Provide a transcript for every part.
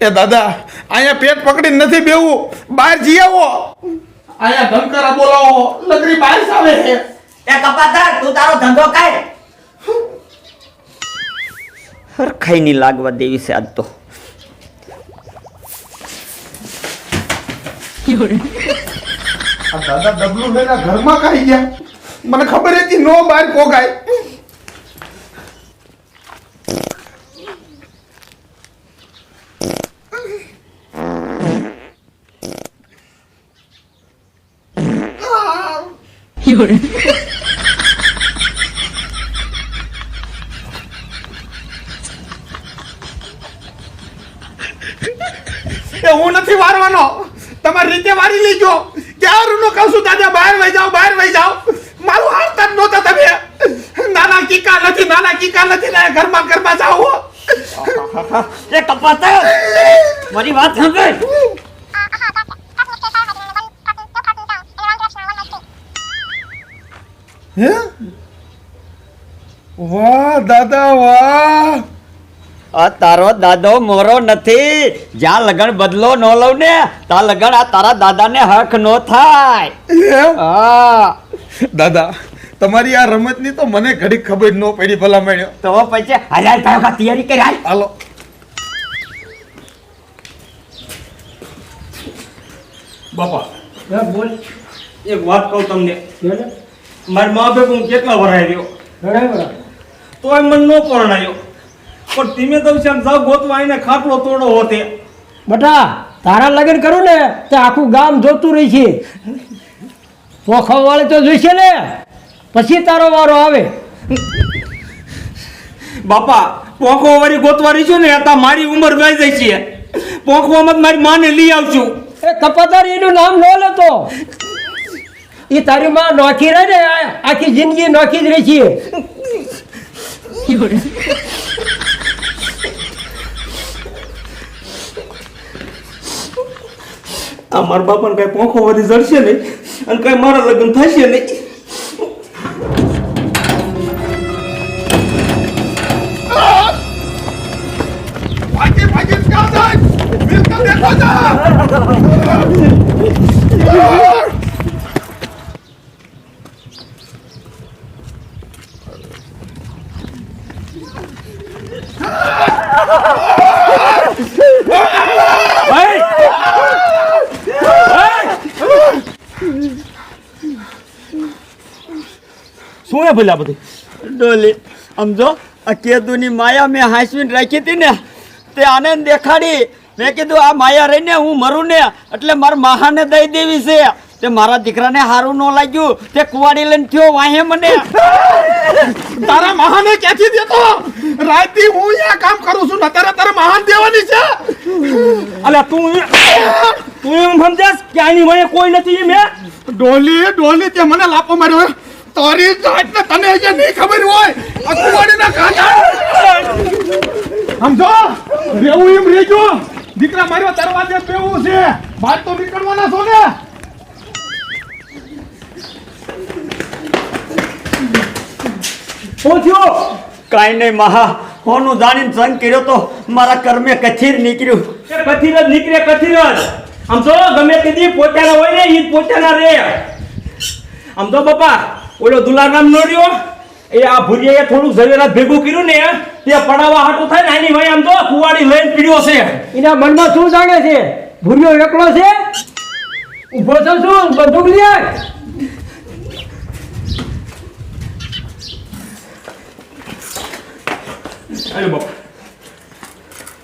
એ દાદા અહીંયા પેટ પકડીને નથી બેવું બહાર જઈ આવો. અહીંયા ધનકારા બોલાવો. લગરી બહાર જ આવે છે. એ કપાતર તું તારો ધંધો ખાઈ હરખાઈ ની લાગવા દેવી છે આજ તો. દાદા ડબલું લઈને ઘરમાં ખાઈ ગયા. મને ખબર હતી નો બહાર એ હું નથી વારવાનો. તમારી રીતે વારી લેજો. ક્યાં નો કહું છું દાદા બહાર વહી જાઓ, બહાર વહી જાઓ. મારું હાલતા જ નહોતા તમે. નાના કીકા નથી નાના કીકા નથી ને ઘરમાં ઘરમાં જાઓ એ કપાતર મારી વાત સાંભળ. હે? વાહ દાદા વાહ. આ તારો દાદો મોરો નથી. જ્યાં લગન બદલો ન લઉં ને ત્યાં લગન આ તારા દાદાને હક નો થાય. હા દાદા તમારી આ રમતની તો મને ઘડી ખબર ન પડી ભલા મળ્યો તો પછી હજાર તારો તૈયારી કરી હાલ. હાલો. બાપા બોલ. એક વાત કહું તમને. મારી મા બાપ હું કેટલા વરાય રહ્યો? તોય મન ન પરણાયો. પણ ધીમે તો છે જાવ ગોતવાઈને ખાટલો તોડો હોતે. બટા તારા લગ્ન કરું ને તો આખું ગામ જોતું રહી છે. પોખો વાળે તો જોઈશે ને? પછી તારો વારો આવે. બાપા પોખો વાળી ગોતવા રહીશું ને હતા મારી ઉંમર વહી જાય છે. પોખવામાં મારી માને લઈ આવશું. એ તપાદાર એનું નામ ન લેતો એ તારી માં નોખી રહે ને આખી જિંદગી નોખી જ રહી છે. આ મારા બાપાને કઈ પોખો વધી જડશે નહીં અને કઈ મારા લગ્ન થશે નહીં. ભાગી હે ભલા બધી. ડોલી સમજો આ કેદુની માયા મેં હાંસવીને રાખી હતી ને તે આનંદ દેખાડી. મેં કીધું આ માયા રહીને હું મરું ને એટલે મારા માહાને દઈ દેવી છે. તે મારા દીકરાને સારું ન લાગ્યું. તે કુવાડી લઈને થયો વાહે મને. તારા મહાને ક્યાંથી દેતો? રાતથી હું અહીંયા કામ કરું છું ને અત્યારે તારે મહાન દેવાની છે. અલ્યા તું તું એમ સમજાસ કે આની વયે કોઈ નથી મેં ડોલી ડોલી તે મને લાપો માર્યો તારી જાત ને તને જે નહીં ખબર હોય. અકવાડીના કાંઠા સમજો? રેવું એમ રેજો. દીકરા મારો દરવાજે બેવું છે. બહાર તો નીકળવાના છો ને. પહોંચ્યો કાંઈ નહીં મહા. હોનું જાણીને સંગ કર્યો તો મારા કર્મે કથીર નીકળ્યું. એ કથિર જ નીકળે કથિર જ. આમ તો ગમે તે દી પોતાના હોય ને ઈ જ પોતાના રે. આમ તો બાપા ઓલો દુલારામ નો રહ્યો. એ આ ભુરિયાએ થોડું ઝવેરાત ભેગું કર્યું ને તે પડાવવા હાટું થાય ને એની ભાઈ આમ તો કુવાડી લઈને પીડ્યો છે. એના મનમાં શું જાણે છે? ભુરિયો એકલો છે? ઊભો છો શું? બંદૂક લે અરે બાપા.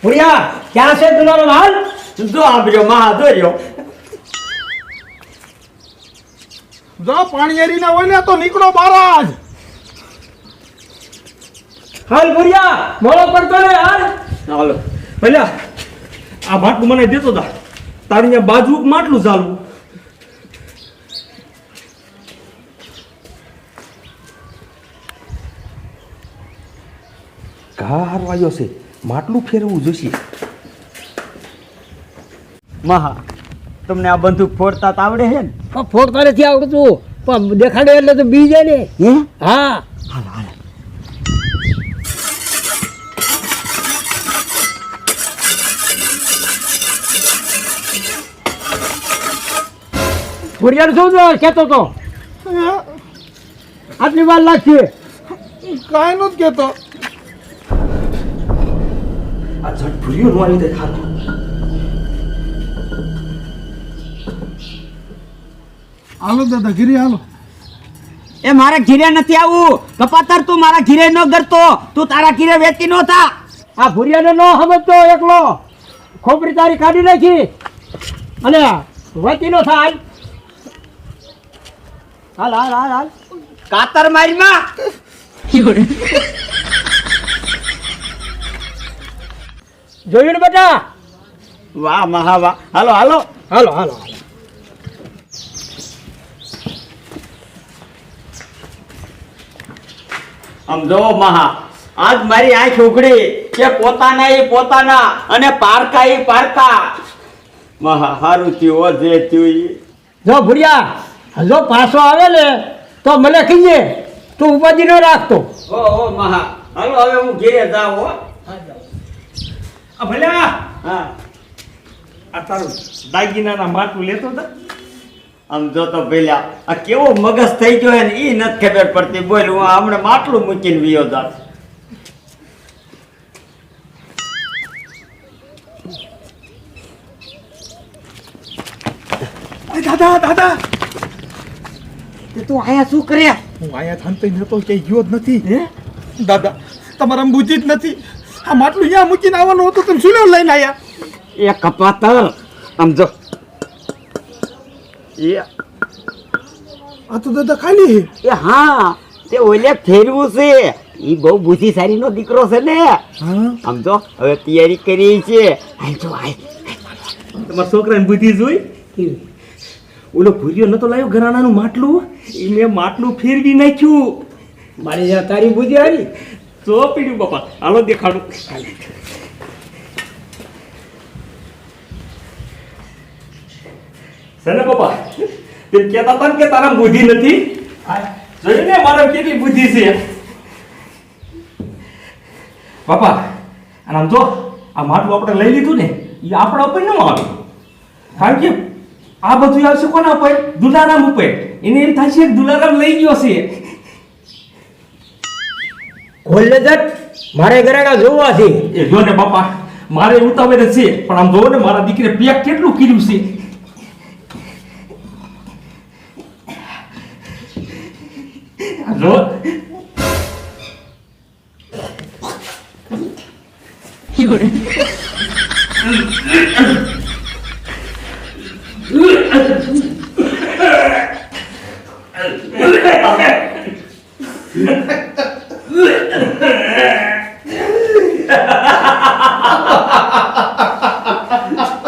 ભૂરિયા ક્યાં છે દુલારો હાલ? જો આંબર્યો મહા દોર્યો જો પાણી એરીના હોય ને તો નીકળો બારાજ હાલ ભુરિયા મોળો પડતો ને હાલ. હાલો. ભલા આ માટલું મને દેતો તા તારી ત્યાં બાજુ માટલું ચાલવું. ઘા હારો આવ્યો છે. માટલું ફેરવું જોશે મહા તમને આ બંદૂક ફોડતા આવડે છે ને? ફોડતા થી આવડતું પણ દેખાડે એટલે તો બી જાય ને. હે? હા. ભુરિયાને શું જો કહેતો તો? આટલી વાર લાગશે. કાંઈ નથી કેતો. આ ઝટ ભૂલ્યો નો આવી હાલો દાદા ઘીરે હાલો. એ મારા ઘીરે નથી આવું. કપાતર તું મારા ઘીરે ન કરતો તું તારા ઘીરે વેચી નો થા. આ ભૂરિયાને ન સમજતો એકલો. ખોપરી તારી કાઢી નાખી. અને વેચી નો થાય હાલ. હાલ હાલ હાલ કાતર મારીમાં જોયું ને બેટા? વાહ મહા વાહ હાલો. હાલો હાલો હાલો. આમ મહા. આજ મારી આંખ ઉઘડી કે પોતાના એ પોતાના અને પારકા એ પારકા. મહા હારું થયું હો જે થયું. જો ભુરિયા જો પાછો આવે ને તો મને કહીએ તું ઉપાધિ ન રાખતો. ઓ ઓ મહા. હાલો હવે હું ઘેરે જાઉં હો. ભલે આ હા. આ તારું દાગીનાના માટું લેતો હતા આમ જો તો ભેલ્યા આ કેવો મગજ થઈ ગયો હે ને એ નથી ખબર પડતી. બોલ હું હમણાં માટલું મૂકીને વિયો જાત દાદા દાદા! તે તું આયા શું કર્યા? હું આયા થાનતઈ નતો કે ગયો જ નથી. હે? દાદા તમારા બુદ્ધિ જ નથી. આ માટલું અહીંયા મૂકીને આવવાનું હતું તમે શું લેવા લઈને આયા? એ કપાતર આમ જો એ આ તો દાદા ખાલી એ હા તે ઓલે ફેરવું છે. ઈ બહુ બુદ્ધિશાળી નો દીકરો છે ને. સમજો? હવે તૈયારી કરી છે. હાલ જો હાલ તમારા છોકરાને બુદ્ધિ જોઈ? ઓલો ભૂર્યો નતો લાવ્યો ઘરાણાનું માટલું? એ મેં માટલું ફેરવી નાખ્યું. મારી જ્યાં તારી બુદ્ધિ હારી. તો પીડ્યું બાપા. હાલો દેખાડું. છે ને બાપા તે કહેતા હતા કે તારા બુદ્ધિ નથી. જોયું ને મારા કેટલી બુદ્ધિ છે? બાપા અને આમ જો આ માટલું આપણે લઈ લીધું ને એ આપણા ઉપર ન આવે. કારણ કે આ બધું આવશે કોના ઉપર? દુલારામ ઉપર. એને એમ થાય છે કે દુલારામ લઈ ગયો છે. ખોલે મારે ઘરે જોવા છે. એ જો ને બાપા મારે ઉતાવળ છે પણ આમ જોવો ને મારા દીકરે પેક કેટલું કર્યું છે?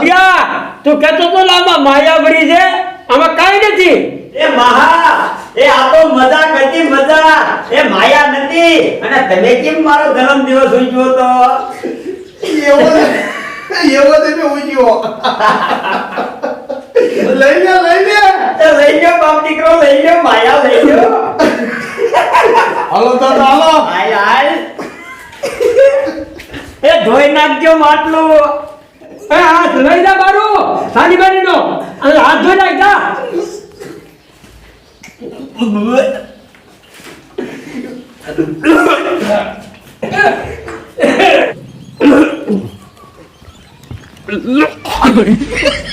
યા તું કહેતો તો ને આમાં માયાવરી છે? આમાં કાંઈ નથી. એ મહા એ આ તો મજા હતી મજા. એ માયા નથી. અને તમે કેમ મારો જન્મ દિવસ ઉજવ્યો તો? એવો તે મેં ઉગ્યો લઈ લે લઈ લે એ લઈ ગયો બાપ દીકરો લઈ ગયો માયા લઈ ગયો હાલો દાદા હાલો હાલ હાલ એ ધોઈ નાખજો માટલું એ હાથ લઈ જા મારું સાની બારીનો અને હાથ ધોઈ નાખ જા Look.